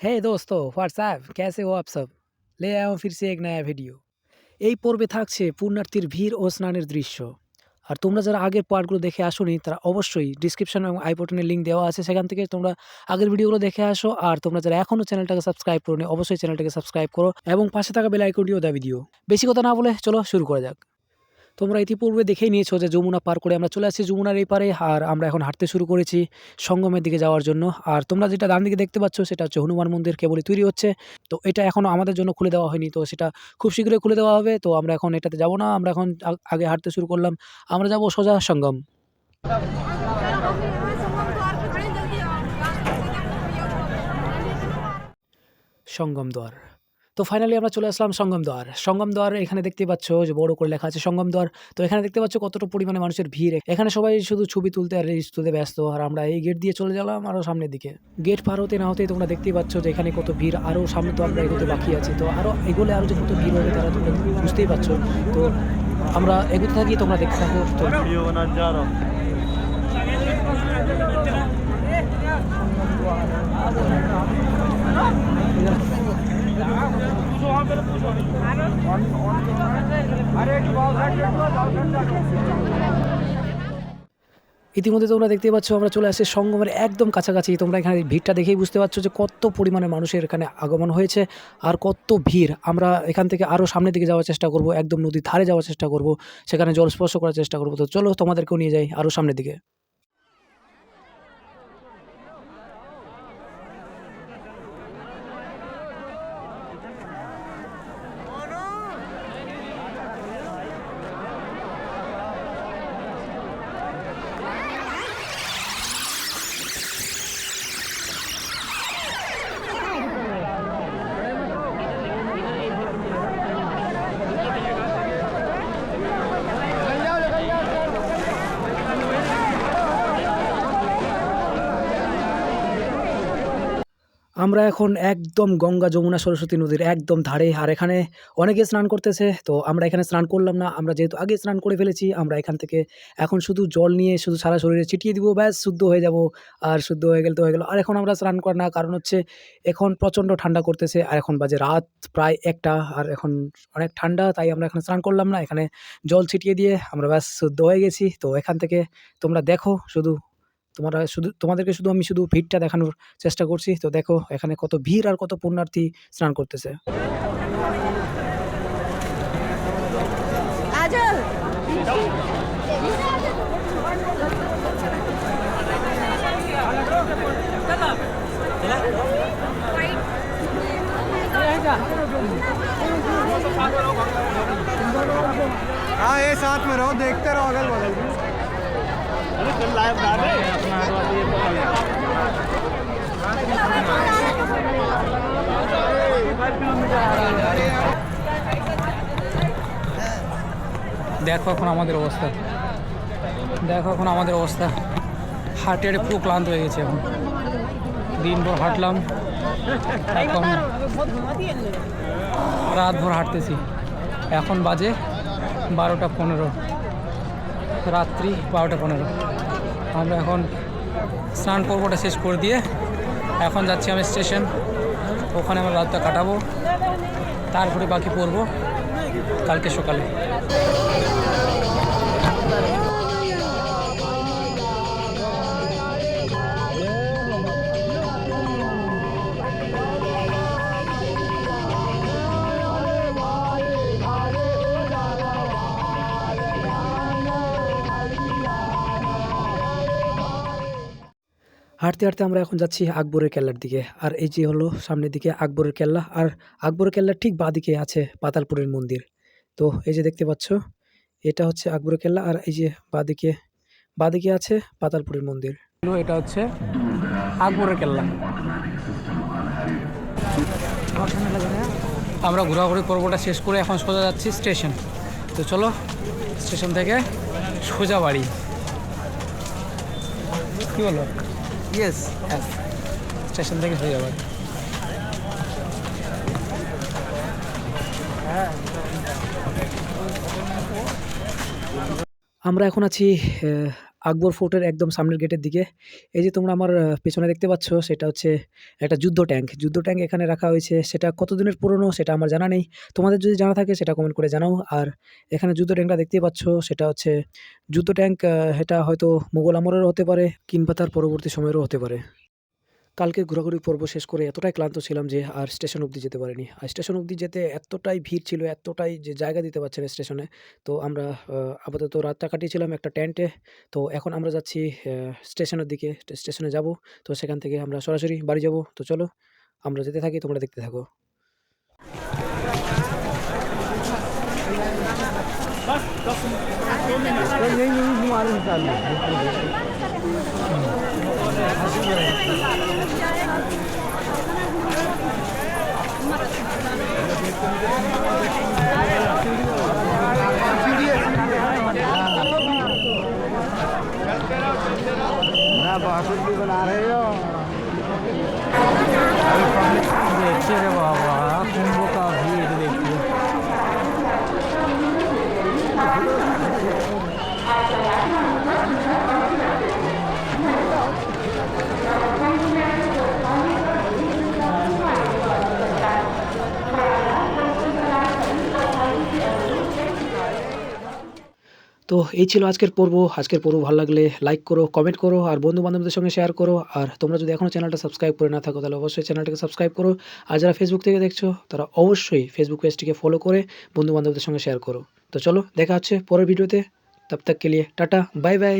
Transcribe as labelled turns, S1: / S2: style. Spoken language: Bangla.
S1: हे दोस्तों व्हाट्सएप कैसे हो आप सब ले आया हूँ फिर से एक नया ভিডিও এই পর্বে থাকছে পুণ্যার্থীর ভিড় ও স্নানের দৃশ্য আর তোমরা যারা আগের পার্টগুলো দেখে আসোনি তারা অবশ্যই ডিসক্রিপশন এবং আই বটনের লিঙ্ক দেওয়া আছে সেখান থেকে তোমরা আগের ভিডিওগুলো দেখে আসো আর তোমরা যারা এখনও চ্যানেলটাকে সাবস্ক্রাইব করো অবশ্যই চ্যানেলটাকে সাবস্ক্রাইব করো এবং পাশে থাকা বেল আইকনটিও দাবি দিও বেশি কথা না বলে চলো শুরু করা যাক তোমরা ইতিপূর্বে দেখেই নিয়েছো যে যমুনা পার করে আমরা চলে আসছি যমুনার এই পারে, আর আমরা এখন হাঁটতে শুরু করেছি সঙ্গমের দিকে যাওয়ার জন্য। আর তোমরা যেটা ডান দিকে দেখতে পাচ্ছ, সেটা হচ্ছে হনুমান মন্দির কেবলই তৈরি হচ্ছে। তো এটা এখনও আমাদের জন্য খুলে দেওয়া হয়নি, তো সেটা খুব শীঘ্রই খুলে দেওয়া হবে। তো আমরা এখন এটাতে যাব না, আমরা এখন আগে হাঁটতে শুরু করলাম। আমরা যাব সোজা সঙ্গম। সঙ্গম দ্বার তো ফাইনালি আমরা চলে আসলাম সঙ্গম দ্বার সঙ্গম দ্বার এখানে দেখতে পাচ্ছ যে বড় করে লেখা আছে সঙ্গম দ্বার তো এখানে দেখতে পাচ্ছ কতটা পরিমাণে মানুষের ভিড় এখানে সবাই শুধু ছবি তুলতে আর রিস তুলতে ব্যস্ত আর আমরা এই গেট দিয়ে চলে গেলাম আরও সামনের দিকে গেট পার হতে না হতেই তোমরা দেখতেই পাচ্ছ যে এখানে কত ভিড় আরও সামনে তো আমরা এগোতে বাকি আছে তো আরও এগোলে আরও যে কত ভিড় হবে তারা তোমরা বুঝতেই পারছ তো আমরা এগোতে থাকি তোমরা দেখতে থাকো তো ইতিমধ্যে তোমরা দেখতে পাচ্ছ, আমরা চলে আসছি সঙ্গমের একদম কাছাকাছি। তোমরা এখানে ভিড়টা দেখেই বুঝতে পারছ যে কত পরিমাণে মানুষের এখানে আগমন হয়েছে আর কত ভিড়। আমরা এখান থেকে আরও সামনের দিকে যাওয়ার চেষ্টা করব, একদম নদীর ধারে যাওয়ার চেষ্টা করব, সেখানে জল স্পর্শ করার চেষ্টা করব। তো চলো তোমাদেরকেও নিয়ে যাই আরও সামনের দিকে। আমরা এখন একদম গঙ্গা যমুনা সরস্বতী নদীর একদম ধারে। আর এখানে অনেকে স্নান করতেছে, তো আমরা এখানে স্নান করলাম না। আমরা যেহেতু আগে স্নান করে ফেলেছি, আমরা এখান থেকে এখন শুধু জল নিয়ে শুধু সারা শরীরে ছিটিয়ে দিব, ব্যাস, শুদ্ধ হয়ে যাব। আর শুদ্ধ হয়ে গেলে তো হয়ে গেল। আর এখন আমরা স্নান করি না, কারণ হচ্ছে এখন প্রচণ্ড ঠান্ডা করতেছে। আর এখন বাজে রাত প্রায় একটা, আর এখন অনেক ঠান্ডা, তাই আমরা এখানে স্নান করলাম না। এখানে জল ছিটিয়ে দিয়ে আমরা ব্যাস, শুদ্ধ হয়ে গেছি। তো এখান থেকে তোমরা দেখো শুধু তোমরা শুধু তোমাদেরকে শুধু আমি শুধু ভিড়টা দেখানোর চেষ্টা করছি তো দেখো এখানে কত ভিড় আর কত পুণ্যার্থী স্নান করতেছে
S2: আজল
S3: हाँ ये साथ में रहो देखते रहो अगल बगल अरे
S1: দেখো এখন আমাদের অবস্থা। দেখো এখন আমাদের অবস্থা। হাঁটে হাঁটে পুরো ক্লান্ত হয়ে গেছে এখন। দিনভর হাঁটলাম। এখন রাত ভর হাঁটতেছি। এখন বাজে বারোটা পনেরো। রাত্রি বারোটা পনেরো। আমরা এখন স্নান পর্বটা শেষ করে দিয়ে এখন যাচ্ছি আমি স্টেশন। ওখানে আমরা রাতটা কাটাবো। তারপরে বাকি পড়ব কালকে সকালে। হাঁটতে হাঁটতে আমরা এখন যাচ্ছি আকবরের কেল্লার দিকে। আর এই যে হলো সামনের দিকে আকবরের কেল্লা, আর আকবরের কেল্লার ঠিক বাঁদিকে আছে পাতালপুরের মন্দির। তো এই যে দেখতে পাচ্ছ, এটা হচ্ছে আকবরের কেল্লা, আর এই যে বাঁদিকে বাঁদিকে আছে পাতালপুরের মন্দির। এটা হচ্ছে আকবরের কেল্লা। আমরা ঘোরাঘুরি পর্বটা শেষ করে এখন সোজা যাচ্ছি স্টেশন। তো চলো, স্টেশন থেকে সোজা বাড়ি। কি বলো? ইয়েস স্টেশন থেকে হয়ে যাবে। আমরা এখন আছি আকবর ফোর্টের একদম সামনের গেটের দিকে। এই যে তোমরা আমার পেছনে দেখতে পাচ্ছ, সেটা হচ্ছে একটা যুদ্ধ ট্যাঙ্ক। যুদ্ধ ট্যাঙ্ক এখানে রাখা হয়েছে। সেটা কতদিনের পুরনো, সেটা আমার জানা নেই। তোমাদের যদি জানা থাকে, সেটা কমেন্ট করে জানাও। আর এখানে যুদ্ধ ট্যাঙ্কটা দেখতে পাচ্ছ, সেটা হচ্ছে যুদ্ধ ট্যাঙ্ক এটা হয়তো মোগল আমলেরও হতে পারে, কিংবা তার পরবর্তী সময়েরও হতে পারে। কালকে ঘোরাঘুরি পর্ব শেষ করে এতটাই ক্লান্ত ছিলাম যে আর স্টেশন অবধি যেতে পারিনি আর স্টেশন অবধি যেতে এতটাই ভিড় ছিল এতটাই যে জায়গা দিতে পারছে না স্টেশনে তো আমরা আহ, আপাতত রাতটা কাটিয়েছিলাম একটা টেন্টে তো এখন আমরা যাচ্ছি আহ, স্টেশনের দিকে স্টেশনে যাব তো সেখান থেকে আমরা সরাসরি বাড়ি যাব তো চলো আমরা যেতে থাকি তোমরা দেখতে থাকো
S3: यही यही हमारे हिसाब में ना बासुर भी बना रहे हो
S1: তো এই ছিল আজকের পর্ব। আজকের পর্ব ভালো লাগলে লাইক করো কমেন্ট করো, আর বন্ধু বান্ধবদের সঙ্গে শেয়ার করো। আর তোমরা যদি এখনও চ্যানেলটা সাবস্ক্রাইব করে না থাকো, তাহলে অবশ্যই চ্যানেলটাকে সাবস্ক্রাইব করো। আর যারা ফেসবুক থেকে দেখছ, তারা অবশ্যই ফেসবুক পেজটিকে ফলো করে বন্ধু বান্ধবদের সঙ্গে শেয়ার করো। তো চলো, দেখা হচ্ছে পরের ভিডিওতে তব তক কে লিয়ে টাটা বাই বাই